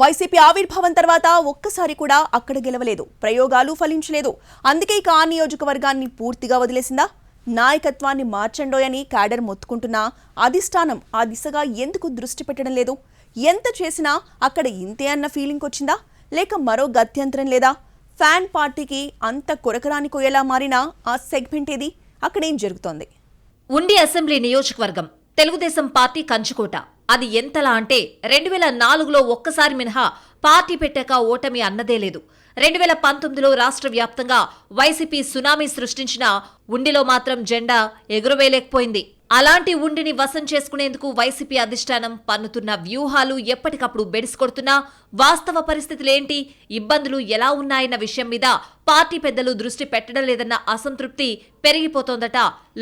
YCP ఆవిర్భావం తర్వాత ఒక్కసారి కూడా అక్కడ గెలవలేదు. ప్రయోగాలు ఫలించలేదు. అందుకే ఇక ఆ నియోజకవర్గాన్ని పూర్తిగా వదిలేసిందా? నాయకత్వాన్ని మార్చండోయని క్యాడర్ మొత్తుకుంటున్నా అధిష్టానం ఆ దిశగా ఎందుకు దృష్టి పెట్టడం లేదు? ఎంత చేసినా అక్కడ ఇంతే అన్న ఫీలింగ్ వచ్చిందా? లేక మరో గత్యంతరం లేదా? ఫ్యాన్ పార్టీకి అంత కొరకరాని కొయ్యేలా మారిన ఆ సెగ్మెంట్ ఏది? అక్కడేం జరుగుతోంది? ఉండి అసెంబ్లీ నియోజకవర్గం తెలుగుదేశం పార్టీ కంచుకోట. అది ఎంతలా అంటే రెండు వేల నాలుగులో ఒక్కసారి మినహా పార్టీ పెట్టాక ఓటమి అన్నదే లేదు. రెండు వేల పంతొమ్మిదిలో రాష్ట్ర వ్యాప్తంగా వైసీపీ సునామీ సృష్టించిన ఉండిలో మాత్రం జెండా ఎగురవేయలేకపోయింది. అలాంటి ఉండిని వశం చేసుకునేందుకు వైసీపీ అధిష్టానం పన్నుతున్న వ్యూహాలు ఎప్పటికప్పుడు బెడిసికొడుతున్నా వాస్తవ పరిస్థితులేంటి? ఇబ్బందులు ఎలా ఉన్నాయన్న విషయం మీద పార్టీ పెద్దలు దృష్టి పెట్టడం లేదన్న అసంతృప్తి పెరిగిపోతోందట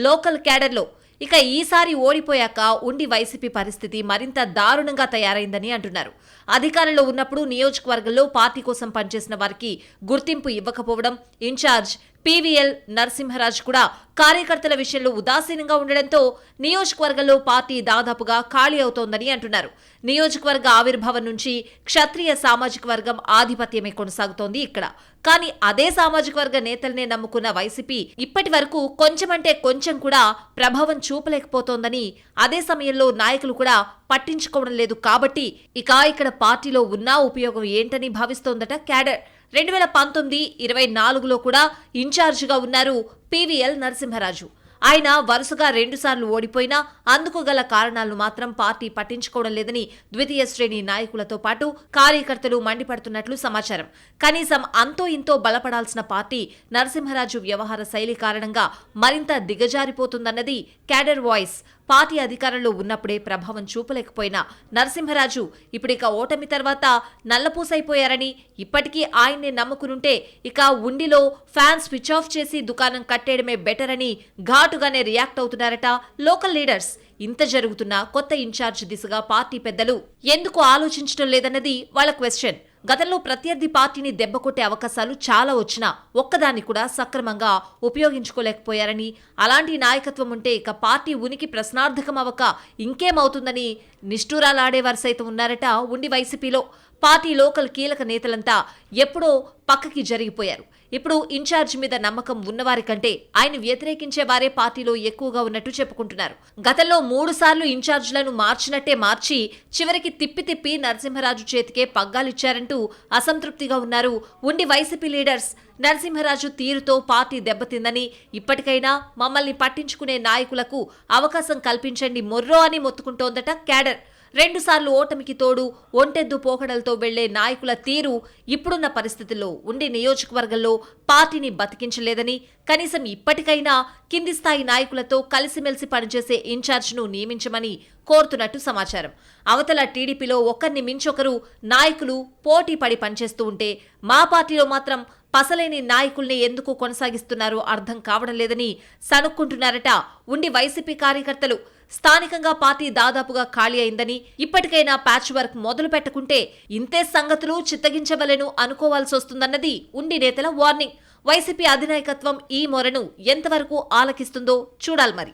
లోకల్ క్యాడర్లో. ఇక ఈసారి ఓడిపోయాక ఉండి వైసీపీ పరిస్థితి మరింత దారుణంగా తయారైందని అంటున్నారు. అధికారంలో ఉన్నప్పుడు నియోజకవర్గంలో పార్టీ కోసం పనిచేసిన వారికి గుర్తింపు ఇవ్వకపోవడం ఇన్ఛార్జ్ పీవీఎల్ నరసింహరాజ్ కూడా కార్యకర్తల విషయంలో ఉదాసీనంగా ఉండడంతో నియోజకవర్గంలో పార్టీ దాదాపుగా ఖాళీ అవుతోందని అంటున్నారు. నియోజకవర్గ ఆవిర్భావం నుంచి క్షత్రియ సామాజిక వర్గం ఆధిపత్యమే కొనసాగుతోంది ఇక్కడ. కానీ అదే సామాజిక వర్గ నేతలనే నమ్ముకున్న వైసీపీ ఇప్పటి వరకు కొంచెమంటే కొంచెం కూడా ప్రభావం చూపలేకపోతోందని అదే సమయంలో నాయకులు కూడా పట్టించుకోవడం లేదు కాబట్టి ఇక ఇక్కడ పార్టీలో ఉన్నా ఉపయోగం ఏంటని భావిస్తోందట క్యాడర్. రెండు వేల పంతొమ్మిది ఇరవై నాలుగులో కూడా ఇన్ఛార్జిగా ఉన్నారు పివిఎల్ నరసింహరాజు. ఆయన వరుసగా రెండుసార్లు ఓడిపోయినా అందుకు గల కారణాలను మాత్రం పార్టీ పట్టించుకోవడం లేదని ద్వితీయ శ్రేణి నాయకులతో పాటు కార్యకర్తలు మండిపడుతున్నట్లు సమాచారం. కనీసం అంతో ఇంతో బలపడాల్సిన పార్టీ నరసింహరాజు వ్యవహార శైలి కారణంగా మరింత దిగజారిపోతుందన్నది క్యాడర్ వాయిస్ పార్టీ అధికారంలో ఉన్నప్పుడే ప్రభావం చూపలేకపోయిన నరసింహరాజు ఇప్పుడిక ఓటమి తర్వాత నల్లపూసైపోయారని ఇప్పటికీ ఆయన్నే నమ్ముకునుంటే ఇక ఉండిలో ఫ్యాన్ స్విచ్ ఆఫ్ చేసి దుకాణం కట్టేయడమే బెటర్ అని ఘాటుగానే రియాక్ట్ అవుతున్నారట లోకల్ లీడర్స్. ఇంత జరుగుతున్నా కొత్త ఇన్ఛార్జ్ దిశగా పార్టీ పెద్దలు ఎందుకు ఆలోచించడం లేదన్నది వాళ్ళ క్వశ్చన్. గతంలో ప్రత్యర్థి పార్టీని దెబ్బకొట్టే అవకాశాలు చాలా వచ్చినా ఒక్కదాన్ని కూడా సక్రమంగా ఉపయోగించుకోలేకపోయారని. అలాంటి నాయకత్వం ఉంటే ఇక పార్టీ ఉనికి ప్రశ్నార్థకం అవక ఇంకేమవుతుందని నిష్ఠూరాలాడేవారు సైతం ఉన్నారట ఉండి వైసీపీలో. పార్టీ లోకల్ కీలక నేతలంతా ఎప్పుడో పక్కకి జరిగిపోయారు. ఇప్పుడు ఇన్ఛార్జ్ మీద నమ్మకం ఉన్నవారి కంటే ఆయన వ్యతిరేకించే వారే పార్టీలో ఎక్కువగా ఉన్నట్టు చెప్పుకుంటున్నారు. గతంలో మూడు సార్లు ఇన్ఛార్జ్లను మార్చినట్టే మార్చి చివరికి తిప్పి తిప్పి నరసింహరాజు చేతికే పగ్గాలిచ్చారంటూ అసంతృప్తిగా ఉన్నారు. ఉండి వైసీపీ లీడర్స్ నరసింహరాజు తీరుతో పార్టీ దెబ్బతిందని ఇప్పటికైనా మమ్మల్ని పట్టించుకునే నాయకులకు అవకాశం కల్పించండి మొర్రో అని మొత్తుకుంటోందట క్యాడర్. రెండుసార్లు ఓటమికి తోడు ఒంటెద్దు పోకడలతో వెళ్ళే నాయకుల తీరు ఇప్పుడున్న పరిస్థితుల్లో ఉండి నియోజకవర్గంలో పార్టీని బతికించలేదని కనీసం ఇప్పటికైనా కింది స్థాయి నాయకులతో కలిసిమెలిసి పనిచేసే ఇన్ఛార్జ్ను నియమించమని కోరుతున్నట్టు సమాచారం. అవతల టీడీపీలో ఒకరిని మించొకరు నాయకులు పోటీ పడి పనిచేస్తూ ఉంటే మా పార్టీలో మాత్రం పసలేని నాయకుల్ని ఎందుకు కొనసాగిస్తున్నారో అర్థం కావడం లేదని సనుక్కుంటున్నారట ఉండి వైసీపీ కార్యకర్తలు. స్థానికంగా పార్టీ దాదాపుగా ఖాళీ అయిందని ఇప్పటికైనా ప్యాచ్ వర్క్ మొదలు పెట్టకుంటే ఇంతే సంగతులు చిత్తగించవలెను అనుకోవాల్సి వస్తుందన్నది ఉండి నేతల వార్నింగ్. వైసీపీ అధినాయకత్వం ఈ మొరను ఎంతవరకు ఆలకిస్తుందో చూడాలి మరి.